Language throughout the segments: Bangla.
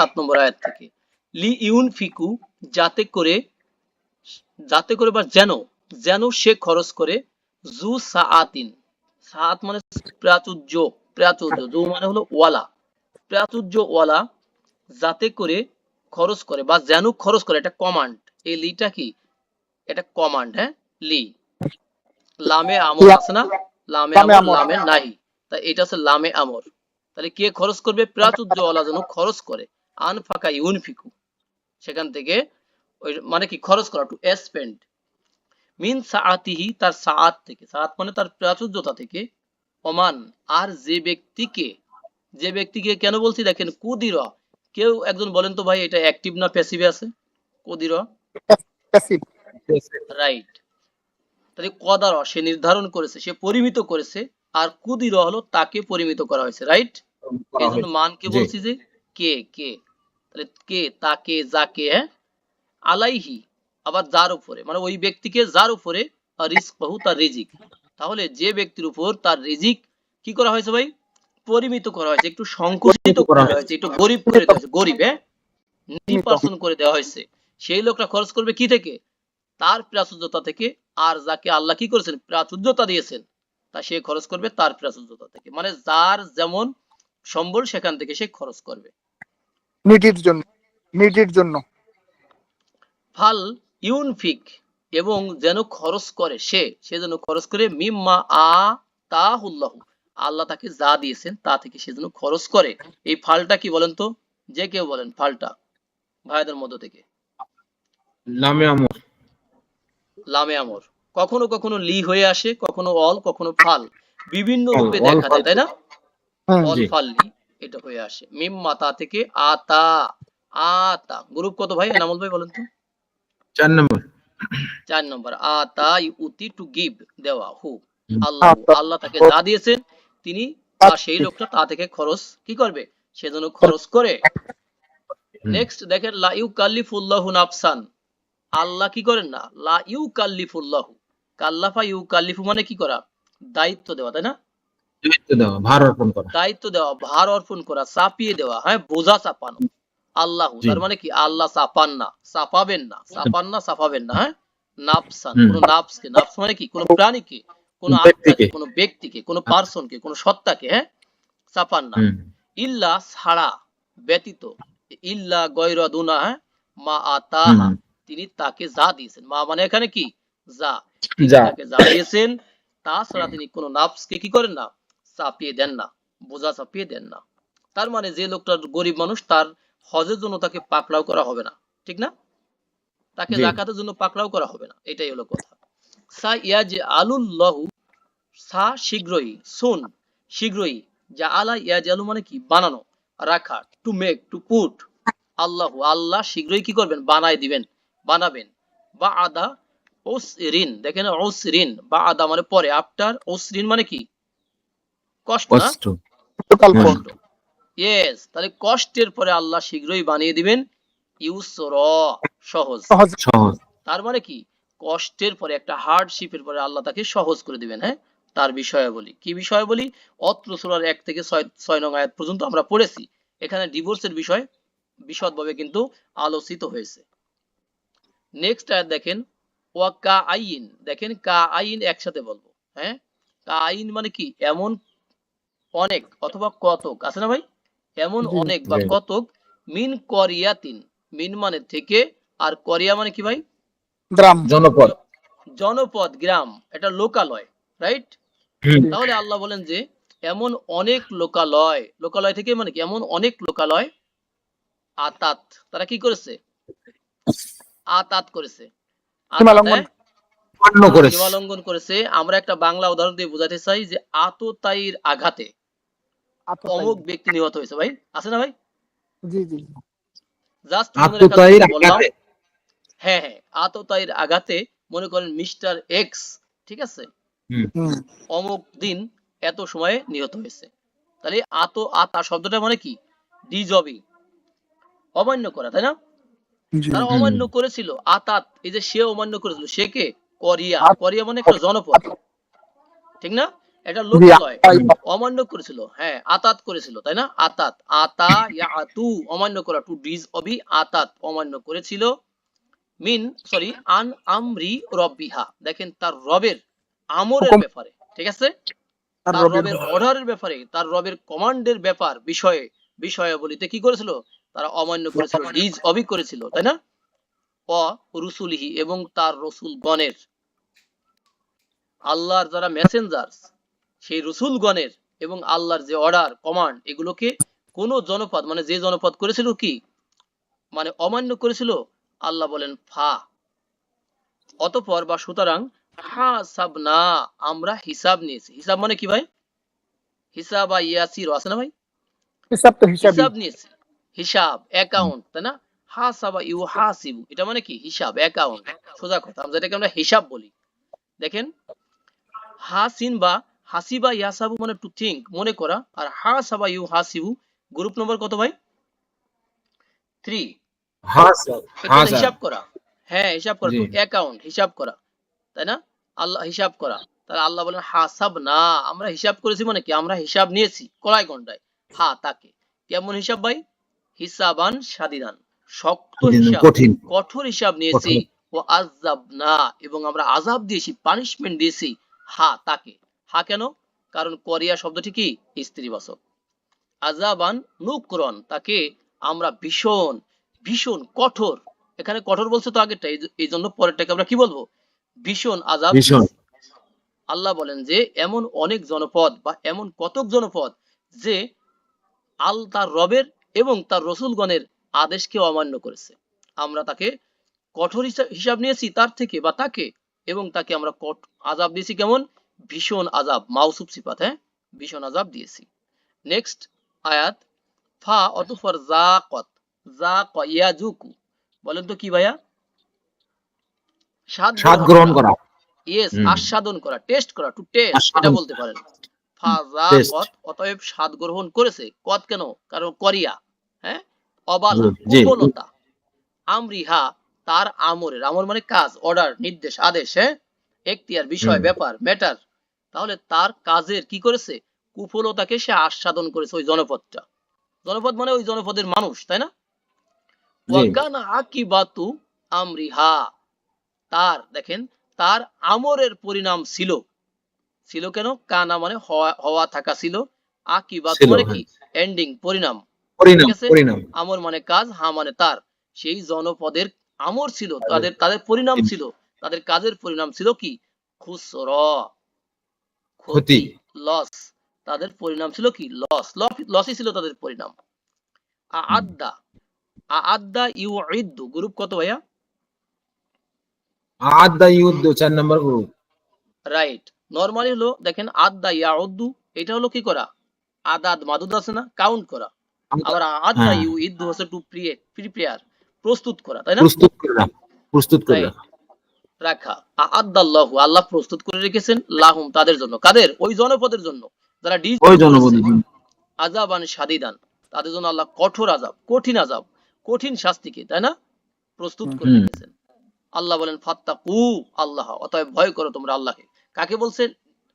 সাত নম্বর আয়াত থেকে। লি ইউন ফিকু যাতে করে যাতে করে বা যেন যেন সে খরচ করে জু সাআতিন। সাত মানে প্রাচুর্য প্রাচুর্য। জু মানে হলো ওয়ালা। প্রাচুর্য ওয়ালা যাতে করে খরচ করে বা যেন খরচ করে এটা কমান্ড এই লিটা কি? এটা কমান্ড হ্যাঁ? লি। লামে আমর আছে না? লামে আমর। লামে নাহি তাই এটা হচ্ছে লামে আমর। তাহলে কে খরচ করবে? প্রাচুর্য ওয়ালা যেন খরচ করে। আন ফাঁকা। ইউনফিকু সেখান থেকে ওই মানে কি খরচ করা টু স্পেন্ড মিন সাআতিহি তার সাআত থেকে। সাআত মানে তার প্রাচুর্যতা থেকে। ওমান আর যে ব্যক্তিকে যে ব্যক্তিকে কেন বলছি দেখেন কুদির। কেউ একজন বলেন তো ভাই এটা অ্যাক্টিভ না প্যাসিভে আছে? কুদির। প্যাসিভ রাইট তাহলে কদার সে নির্ধারণ করেছে সে পরিমিত করেছে আর কুদির হলো তাকে পরিমিত করা হয়েছে রাইট এই জন্য মানকে। বলছি যে কে কে? তাহলে কে তাকে যাকে হ্যাঁ? আলাইহি আবার যার উপরে। মানে ওই ব্যক্তিকে যার উপরে রিস্ক বহু তার রিজিক। তাহলে যে ব্যক্তির উপর তার রিজিক কি করা হয়েছে ভাই? পরিমিত করা হয়েছে একটু সংকুচিত করা হয়েছে একটু গরিব করে দেওয়া হয়েছে গরিব হ্যাঁ? নিপার্সন করে দেওয়া হয়েছে। সেই লোকটা খরচ করবে কি থেকে? তার প্রাচুর্যতা থেকে। আর যাকে আল্লাহ কি করেছেন? প্রাচুর্যতা দিয়েছেন। তা সে খরচ করবে তার প্রাচুর্যতা থেকে। মানে যার যেমন সম্বল সেখান থেকে সে খরচ করবে। নিটির জন্য নিটির জন্য। ফাল ইউনফিক এবং যেন খরচ করে সে সে যেন খরচ করে মিম্মা আ তাহুল্লাহু আল্লাহ তাকে যা দিয়েছেন তা থেকে সে যেন খরচ করে। এই ফালটা কি বলেন তো? যে কেউ বলেন ফালটা ভাইদের মধ্য থেকে। লামে আমর। লামে আমর। কখনো কখনো লি হয়ে আসে কখনো অল কখনো ফাল। বিভিন্ন রূপে দেখা যায় তাই না? অল জি। ফাল লি। এটা হয়ে আসে। মিম মাতা থেকে আতা আতা। গ্রুপ কত ভাই? এনামুল ভাই বলেন তো। চার নম্বর। চার নম্বর। আতা ইউতি টু গিভ দেওয়া হু। আল্লাহ আল্লাহ তাকে যা দিয়েছেন তিনি সেই লোকটা তা থেকে খরচ কি করবে? সেজন্য খরচ করে। নেক্সট দেখেন লা ইউ কাল্লিফুল্লাহু নাফসান। আল্লাহ কি করেন না? লা ইউ কাল্লিফুল্লাহু কাল্লাফা ইউ কাল্লিফু মানে কি করা? দায়িত্ব দেওয়া তাই না? দায়িত্ব দেওয়া ভার অর্পণ করা। দায়িত্ব দেওয়া ভার অর্পণ করা চাপিয়ে দেওয়া হ্যাঁ বোঝা চাপানো। আল্লাহ তার মানে কি? আল্লাহ চাপান না চাপাবেন না চাপান না চাপাবেন না হ্যাঁ? নাফসান কোন নাফসকে নাফস মানে কি? কোন প্রাণীকে কোন আত্মাকে কোন ব্যক্তিকে কোন পার্সনকে কোন সত্তাকে হ্যাঁ? চাপান না। ইল্লা ছাড়া ব্যতীত ইল্লা দুনা হ্যাঁ? মা। তিনি তাকে যা দিয়েছেন। মা মানে এখানে কি? যা। যা। তাকে যা দিয়েছেন তাছাড়া তিনি কোন নাফসকে কি করেন না? চাপিয়ে দেন না বোঝা চাপিয়ে দেন না। তার মানে যে লোকটা গরিব মানুষ তার হজের জন্য তাকে পাকড়াও করা হবে না ঠিক না? তাকে জাকাতের জন্য পাকড়াও করা হবে না এটাই হলো কথা। সা ইয়াজ আলুল্লাহু সা শীঘ্রই শুন শীঘ্রই যা আলা ইয়াজ আলু মানে কি? বানানো রাখা টু মেক টু পুট আল্লাহু আল্লাহ শীঘ্রই কি করবেন? বানায় দিবেন বানাবেন। বা আদা ওসরিন দেখেন ওসরিন বা আদা মানে পরে আফটার ওসরিন মানে কি? কষ্ট কষ্ট। ইয়েস তাহলে কষ্টের পরে আল্লাহ শীঘ্রই বানিয়ে দিবেন ইউসর সহজ। সহজ। তার মানে কি? কষ্টের পরে একটা হার্ডশিপের পরে আল্লাহ তাকে সহজ করে দিবেন হ্যাঁ? তার বিষয়ে বলি কি বিষয়ে বলি অত্র সূরার এক থেকে ছয় ছয় নং আয়াত পর্যন্ত আমরা পড়েছি। এখানে ডিভোর্সের বিষয় বিশদভাবে কিন্তু আলোচিত হয়েছে। নেক্সট আয়াত দেখেন ওয়া কা আইন দেখেন কা আইন একসাথে বলব হ্যাঁ? কা আইন মানে কি? এমন অনেক অথবা কতক আছে না ভাই? এমন অনেক বা কতক মিন করিয়াতিন মিন মানে থেকে আর করিয়া মানে কি ভাই? গ্রাম। জনপদ। জনপদ গ্রাম এটা লোকালয় রাইট তাহলে আল্লাহ বলেন যে এমন অনেক লোকালয় লোকালয় থেকে মানে কি? এমন অনেক লোকালয় আতাত তারা কি করেছে? আতাত করেছে। সীমা আতাত, লঙ্ঘন। পূর্ণ করেছে। সীমা লঙ্ঘন করেছে। আমরা একটা বাংলা উদাহরণ দিয়ে বোঝাতে চাই যে আততায়ীর আঘাতে। অমুক ব্যক্তি নিহত হয়েছে ভাই। আছে না ভাই? জি জি জাস্ট হ্যাঁ হ্যাঁ আততায়ীর আঘাতে মনে করেন মিস্টার এক্স ঠিক আছে? অমুক দিন এত সময়ে নিহত হয়েছে। তাহলে আত আতা শব্দটা মানে কি? ডিজবি। অমান্য করা তাই না? তারা অমান্য করেছিল। আতাত এই যে সে অমান্য করেছিল। সে কে? করিয়া। করিয়া মানে একটা জনপদ। ঠিক না? এটা লোকালয় অমান্য করেছিল হ্যাঁ আতাত করেছিল তাই না? আতাত আতা ইয়া আতু অমান্য করা টু ডিজ অবি আতাত অমান্য করেছিল মিন সরি আন আমরি রব্বিহা। দেখেন তার রবের আমরের ব্যাপারে ঠিক আছে? তার রবের অর্ডারের ব্যাপারে তার রবের কমান্ডের ব্যাপার বিষয়ে বিষয়াবলিতে কি করেছিল? তারা অমান্য করেছিল ডিজ অবি করেছিল তাই না? অ রুসুলিহি এবং তার রসুল গণের আল্লাহর যারা মেসেঞ্জার সেই রসুল গণের এবং আল্লাহর যে অর্ডার কমান্ড এগুলোকে কোন জনপদ মানে যে জনপদ করেছিল কি? মানে অমান্য করেছিল? আল্লাহ বলেন ফা। অতপর বা সুতরাং হা সাব না আমরা হিসাব নিয়েছি। হিসাব মানে কি ভাই? হিসাব বা ইয়াসির আছে না ভাই? হিসাব তো হিসাব নিয়েছি। হিসাব অ্যাকাউন্ট তাই না? হাসাবা ইউ হাসিবু এটা মানে কি? হিসাব অ্যাকাউন্ট সোজা কথা আমরা যেটাকে আমরা হিসাব বলি। দেখেন হাসিন বা হাসিবা ইয়াসাবু মানে টু থিঙ্ক মনে করা। আর হাসাবা ইউ হাসিবু গ্রুপ নম্বর কত ভাই? থ্রি হিসাব করা। হ্যাঁ হিসাব করা। টু অ্যাকাউন্ট হিসাব করা। তাই না? আল্লাহ হিসাব করা। তাহলে আল্লাহ বলেন হাসাব না। আমরা হিসাব করেছি মানে কি? আমরা হিসাব নিয়েছি কড়াই গন্ডায় হা তাকে। কেমন হিসাব ভাই? হিসাবান সাদিদান। শক্ত হিসাব। কঠোর হিসাব নিয়েছি। ও আজাব না। এবং আমরা আজাব দিয়েছি পানিশমেন্ট দিয়েছি। হা তাকে। হা কেন? কারণ করিয়া শব্দটি কি? স্ত্রীবাচক। আজাবান নুকরন তাকে আমরা ভীষণ ভীষণ কঠোর। এখানে কঠোর বলছে তো আগেরটা এই- জন্য পরেরটাকে আমরা কি বলব? ভীষণ আজাব আল্লাহ বলেন যে এমন অনেক জনপদ বা এমন কতক জনপদ যে আল তার রবের এবং তার রসুলগণের আদেশকে অমান্য করেছে। আমরা তাকে কঠোর হিসা- হিসাব নিয়েছি তার থেকে বা তাকে এবং তাকে আমরা আজাব দিয়েছি কেমন? ভীষণ আজাব মাউসুফ সিফাত হ্যাঁ? ভীষণ আজাব দিয়েছি। নেক্সট আয়াত ফা অতঃপর জাকত জাক ইয়াজুকু বলেন তো কি ভাইয়া? স্বাদ স্বাদ গ্রহণ করা। ইয়েস আস্বাদন করা টেস্ট করা টু টেস্ট এটা বলতে পারেন। অতএব স্বাদ গ্রহণ করেছে। কত কেন? কারণ করিয়া হ্যাঁ? অবালা জি। আমরিহা তার আমরের আমর মানে কাজ অর্ডার নির্দেশ আদেশ হ্যাঁ? এখতিয়ার বিষয় ব্যাপার ম্যাটার তাহলে তার কাজের কি করেছে? কুফলতাকে সে আস্বাদন করেছে ওই জনপদটা। জনপদ মানে ওই জনপদের মানুষ তাই না? ওয়াকানা আকিবাতু আমরিহা। তার দেখেন তার আমরের পরিণাম ছিল। ছিল কেন? কানা মানে হওয়া থাকা ছিল। আকিবাত মানে হ্যাঁ। কি এন্ডিং আছে? পরিণাম। আমর মানে কাজ হা মানে তার। সেই জনপদের আমর ছিল। তাদের তাদের পরিণাম ছিল। তাদের কাজের পরিণাম ছিল কি? খুসর। ক্ষতি। লস তাদের পরিণাম ছিল কি? লস লসই ছিল তাদের পরিণাম। আদ্দা আদ্দা ইউ ইদ্দু গ্রুপ কত ভাইয়া? আদা ইউদ্দ চার নম্বর গ্রুপ রাইট নরমালি হলো দেখেন আদা ইয়াউদ্দু এটা হলো কি করা? আদাদ মাদুদ আছে না? কাউন্ট করা। আবার আদা হ্যাঁ। ইউ ইদ্দু হচ্ছে টু প্রিপেয়ার প্রস্তুত করা তাই না? প্রস্তুত করে প্রস্তুত করে. রাখা। আদাল্লাহু আল্লাহ প্রস্তুত করে রেখেছেন লাহুম তাদের জন্য। কাদের? ওই জনপদের জন্য। যারা ডিজ ওই জনপদের জন্য। আজাবান সাদিদান তাদের জন্য আল্লাহ কঠোর আজাব কঠিন আজাব কঠিন শাস্তিকে তাই না? প্রস্তুত করে রেখেছেন। আল্লাহ বলেন ফাত্তাকু আল্লাহ অতএব ভয় করো তোমরা আল্লাহকে। কাকে বলছেন?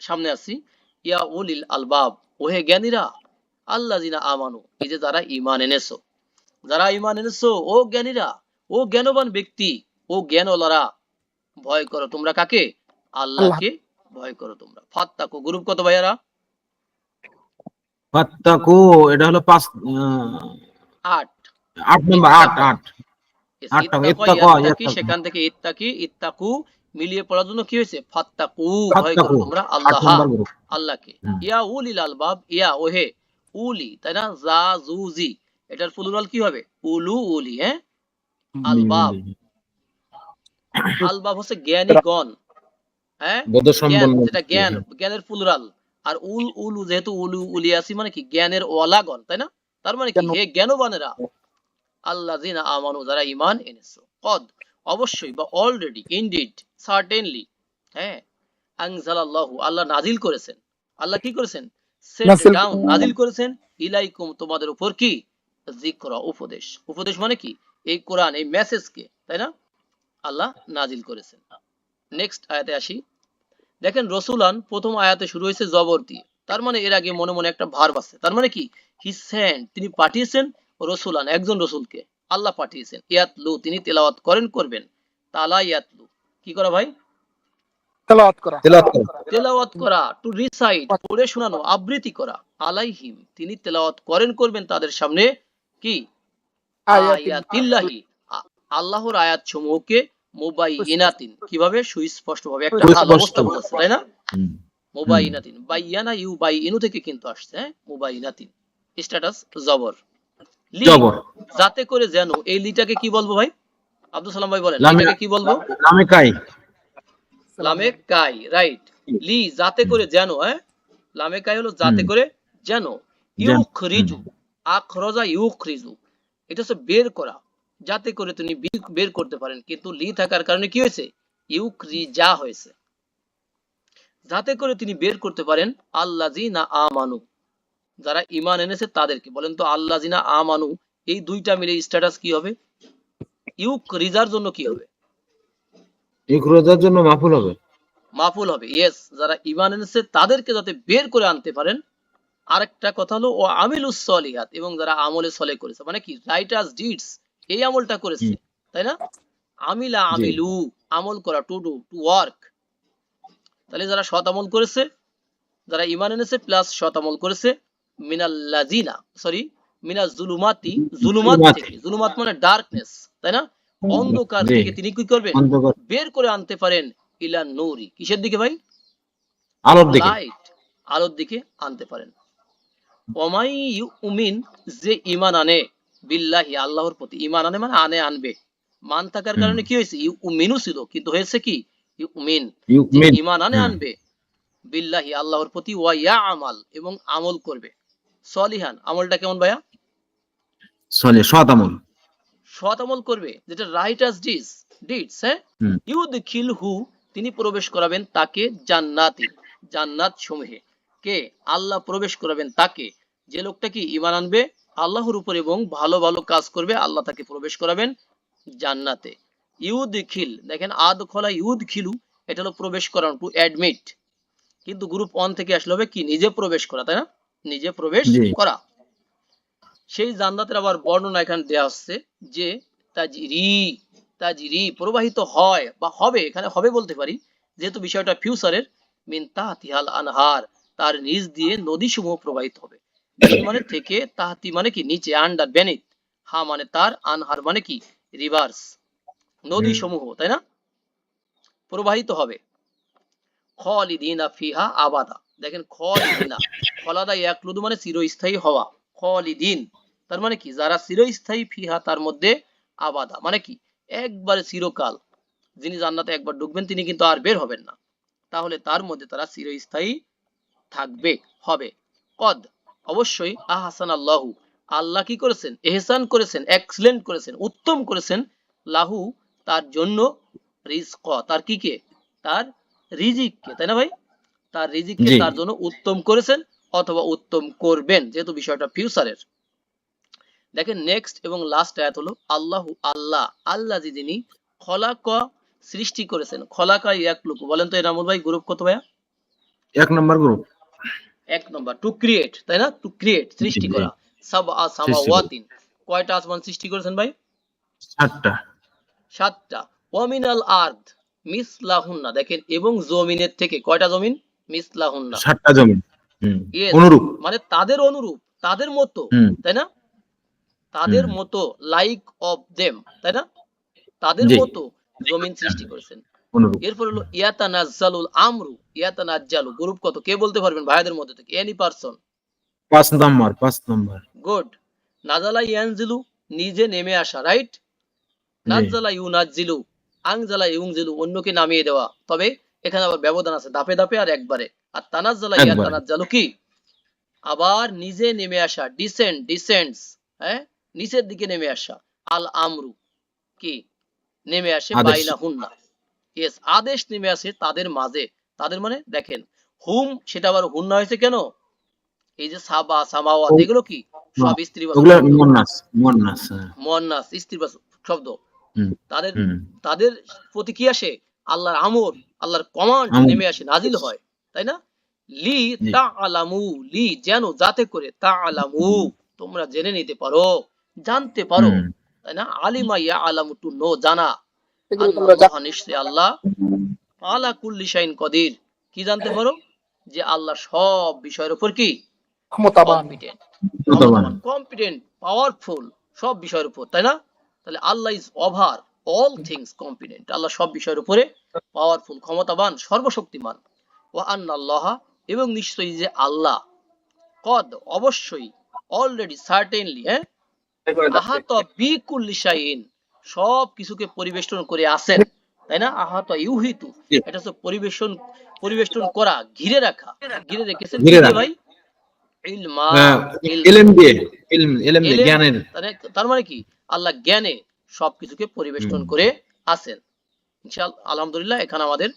সামনে আসছি। ইয়া উলিল আলবাব ওহে জ্ঞানীরা আল্লাহ জিনা আমানু এই যে যারা ইমান এনেছো। যারা ইমান এনেছো ও জ্ঞানীরা ও জ্ঞানবান ব্যক্তি ও জ্ঞানওয়ালারা ভয় করো তোমরা কাকে? আল্লাহকে ভয় করো তোমরা। ফাত্তাকু গ্রুপ কত ভাইয়ারা? ফাত্তাকু এটা হলো পাঁচ আট। আট নম্বর আট আট। সেখান থেকে ইত্তাকি ইত্তাকু মিলিয়ে পড়ার জন্য কি হয়েছে? ফাত্তাকু ভয় করো তোমরা আল্লাহ আল্লাহকে। হুম। ইয়া উলিল আলবাব ইয়া ওহে উলি তাই না? জা জু জি। এটার প্লুরাল কি হবে? উলু উলি হ্যাঁ? আলবাব। আলবাব হচ্ছে জ্ঞানী গণ। হ্যাঁ? যেটা জ্ঞান জ্ঞানের প্লুরাল আর উল উলু যেহেতু উলু উলিয়াসি মানে কি? জ্ঞানের ওয়ালাগণ তাই না? তার মানে কি? হে জ্ঞানবানেরা আমানু যারা এনেছো। কদ অবশ্যই বা অলরেডি ইনডিড সার্টেনলি হ্যাঁ? আনজালাল্লাহু আল্লাহ নাজিল করেছেন। আল্লাহ কি করেছেন? ডাউন নাজিল করেছেন। ইলাইকুম তোমাদের উপর কি? জিক্র উপদেশ। উপদেশ মানে কি? এই কোরআন এই মেসেজকে তাই না? আল্লাহ নাজিল করেছেন। নেক্সট আয়াতে আসি। দেখেন রসুলান প্রথম আয়াতে শুরু হয়েছে জবর দিয়ে। তার মানে এর আগে মনে মনে একটা ভার্ব আছে। তার মানে কি? হি সেন্ট তিনি পাঠিয়েছেন রসুলান একজন রসুলকে। আল্লাহ পাঠিয়েছেন। ইয়াতলু তিনি তেলাওয়াত করেন করবেন। তালা ইয়াতলু। কি করা ভাই? তেলাওয়াত করা। তেলাওয়াত করো। তেলাওয়াত করা টু রিসাইট পড়ে শোনানো আবৃত্তি করা। আলাইহিম তিনি তেলাওয়াত করেন করবেন তাদের সামনে কি? আয়াতিল্লাহি। আল্লাহর আয়াত সমূহকে মুবাইনাতিন কীভাবে? সুস্পষ্ট ভাবে একটা সুস্পষ্ট। অবস্থা তাই না। মুবাইনাতিন বাইয়ানা ইউ বাই ইনু থেকে কিন্তু আসছে হ্যাঁ? মুবাইনাতিন স্ট্যাটাস জবর। লি, জবর। যাতে করে যেন এই লিটাকে কি বলব ভাই? আব্দুল সালাম ভাই বলেন লিটাকে কি বলব? নামে কাই। লামে কাই রাইট। লি যাতে করে যেন হ্যাঁ? লামে কাই হলো যাতে করে যেন। যেন, ইউখরিজু আখরজা ইউখরিজু। এটা হচ্ছে বের করা। যাতে করে তিনি বের করতে পারেন। কিন্তু লি থাকার কারণে কি হয়েছে? ইউখরিজা হয়েছে। যাতে করে তিনি বের করতে পারেন আল্লাযিনা আমানু। যারা ঈমান এনেছে তাদেরকে। বলেন তো আল্লাযিনা আমানু এই দুইটা মিলে স্ট্যাটাস কি হবে? ইউখরিজার জন্য কি হবে? এই রোজার জন্য মাফুল হবে। মাফুল হবে ইয়েস যারা ইমান এনেছে তাদেরকে যাতে বের করে আনতে পারেন। আরেকটা কথা হলো ও আমিলুস সলিহাত এবং যারা আমলে সলে করেছে। মানে কি? রাইটার্স ডিডস এই আমলটা করেছে তাই না? আমিলা আমিলু আমল করা টু ডু টু ওয়ার্ক তাহলে যারা সৎ আমল করেছে যারা ইমান এনেছে প্লাস সৎ আমল করেছে মিনাল্লাজিনা সরি মিনা জুলুমাতি জুলুমাত। থেকে। জুলুমাত মানে ডার্কনেস তাই না? অন্ধকার থেকে তিনি কি করবেন? বের করে আনতে পারেন ইলা নূরি। কিসের দিকে ভাই? আলোর দিকে। লাইট আলোর দিকে আনতে পারেন। ওমাই উমিন যে ইমান আনে বিল্লাহি আল্লাহর প্রতি ইমান আনে মানে আনে আনবে। মান থাকার কারণে কি হয়েছে? ইউ উমিনু ছিল। কিন্তু হয়েছে কি? ইউ ইউমিন ইমান আনে হ্যাঁ। আনবে। বিল্লাহি আল্লাহর প্রতি ওয়া আমাল এবং আমল করবে। সলিহান আমলটা কেমন ভাইয়া? সলে সৎ আমল। সৎ আমল করবে যেটা রাইটার্স ডিস ডিডস হ্যাঁ? হুম। ইউদখিল হু তিনি প্রবেশ করাবেন তাকে জান্নাতি জান্নাত সমূহে কে? আল্লাহ প্রবেশ করাবেন তাকে। যে লোকটা কি? ইমান আনবে আল্লাহর উপর এবং ভালো ভালো কাজ করবে আল্লাহ তাকে প্রবেশ করাবেন জান্নাতে। ইউদখিল দেখেন আদ খোলা ইউদ খিলু এটা হলো প্রবেশ করানো টু অ্যাডমিট কিন্তু গ্রুপ ওয়ান থেকে আসলে হবে কি? নিজে প্রবেশ করা তাই না? নিজে প্রবেশ করা। সেই জান্নাতের আবার বর্ণনা এখানে দেওয়া হচ্ছে যে তাজরি তাজরি প্রবাহিত হয় বা হবে এখানে হবে বলতে পারি যেহেতু বিষয়টা ফিউচারের মিন তাহতিহাল আনহার তার নিচ দিয়ে নদী সমূহ প্রবাহিত হবে। মিন মানে থেকে তাহাতি মানে কি? নিচে আন্ডার বেনিত হা মানে তার আনহার মানে কি? রিভার্স নদী সমূহ তাই না? প্রবাহিত হবে। খলিদিনা ফিহা আবাদা। দেখেন খলিদিনা। খলাদা ইয়াকলুদু মানে চিরস্থায়ী হওয়া। খলিদিন। তার মানে কি? যারা চিরস্থায়ী ফিহা তার মধ্যে আবাদা। মানে কি? একবারে চিরকাল। যিনি জান্নাতে একবার ঢুকবেন তিনি কিন্তু আর বের হবেন না। তাহলে তার মধ্যে তারা চিরস্থায়ী থাকবে হবে। কদ অবশ্যই আহসান আল্লাহু আল্লাহ কি করেছেন? এহসান করেছেন এক্সিলেন্ট করেছেন উত্তম করেছেন। লাহু তার জন্য রিজক তার কি কে? তার রিজিককে তাই না ভাই? তার রিজিককে। তার জন্য উত্তম করেছেন অথবা উত্তম করবেন যেহেতু বিষয়টা ফিউচারের। দেখেন নেক্সট এবং লাস্ট আয়াত হলো আল্লাহু আল্লাহ আল্লাহ যিনি খলাক সৃষ্টি করেছেন খলাকা ইয়াকলুকু বলেন তো এনামুল ভাই গ্রুপ কত ভাইয়া? এক নম্বর গ্রুপ এক নম্বর টু ক্রিয়েট তাই না? টু ক্রিয়েট সৃষ্টি। করা। সাব আসামাওয়াতিন কয়টা আসমান সৃষ্টি করেছেন ভাই? সাতটা। সাতটা। ওয়ামিনাল আর্দ মিসলাহুন্না। দেখেন এবং জমিনের থেকে কয়টা জমিন? মিসলাহুন্না। সাতটা জমিন। হুম। অনুরূপ। মানে তাদের অনুরূপ তাদের মতো তাই না? তাদের। মতো লাইক অফ দেম তাই না? তাদের। মতো জমিন সৃষ্টি করেছেন। অনুরূপ। এরপর হলো ইয়াতানাজ্জালুল আমরু ইয়াতানাজ্জালু গ্রুপ কত? কে বলতে পারবেন ভাইদের মধ্যে থেকে? এনি পারসন পাঁচ নম্বর পাঁচ নম্বর। গুড নাজালা ইয়ানজিলু নিজে নেমে আসা রাইট নাজালা ইউনাজিলু আংজালা ইউংজিলু অন্যকে নামিয়ে দেওয়া। তবে এখানে আবার ব্যবধান আছে ধাপে ধাপে আর একবারে। আর তানাজ্জালা ইয়া একবারে। তানাজ্জালু কি? আবার নিজে নেমে আসা ডিসেন্ট ডিসেন্টস হ্যাঁ? নিচের দিকে নেমে আসা আল আমরু কি? নেমে আসে। বাইনা হুন্না ইয়েস আদেশ নেমে আসে তাদের মাঝে। তাদের মানে দেখেন হুম সেটা আবার হুন্না হয়েছে কেন? এই যে সাবা সামাওয়াত ও- এগুলো কি? সব স্ত্রী মন্নাস হ্যাঁ। মন্নাস স্ত্রী শব্দ। তাদের তাদের প্রতি কি আসে? আল্লাহর আমর আল্লাহর কমান্ড নেমে আসে নাজিল হয়। তাই না? লি তা আলামু লি যেন যাতে করে তা আলামু তোমরা জেনে নিতে পারো জানতে পারো। তাই না? আলিমা ইয়া আলামু টু নো জানা। এগুলো তোমরা নিশ্চয় আল্লাহ আলা কুল্লি শাইন কদির। কি জানতে পারো? যে আল্লাহ সব বিষয়ের উপর কি? ক্ষমতাবান। কম্পিটেন্ট কম্পিটেন্ট পাওয়ারফুল সব বিষয়ের উপর তাই না? তাহলে Allah is over all things competent আল্লাহ সব বিষয়ের উপরে পাওয়ারফুল ক্ষমতাবান সর্বশক্তিমান। ও আল্লাহ এবং নিশ্চয়ই যে আল্লাহ। কদ অবশ্যই অলরেডি সার্টেনলি হ্যাঁ? আহাত বিকুল্লি শাইন সব কিছুকে পরিবেষ্টন করে আসেন তাই না? আহত ইউহিতু। এটা হচ্ছে পরিবেশন পরিবেষ্টন করা ঘিরে রাখা। ঘিরে রেখেছেন। ভাই? ইলমা ইলম। দিয়ে এলেম এলেম দিয়ে জ্ঞানের। তার- মানে কি? আল্লাহ জ্ঞানে সবকিছুকে পরিবেষ্টন করে আসেন ইনশাআল্লাহ আলহামদুলিল্লাহ এখানে আমাদের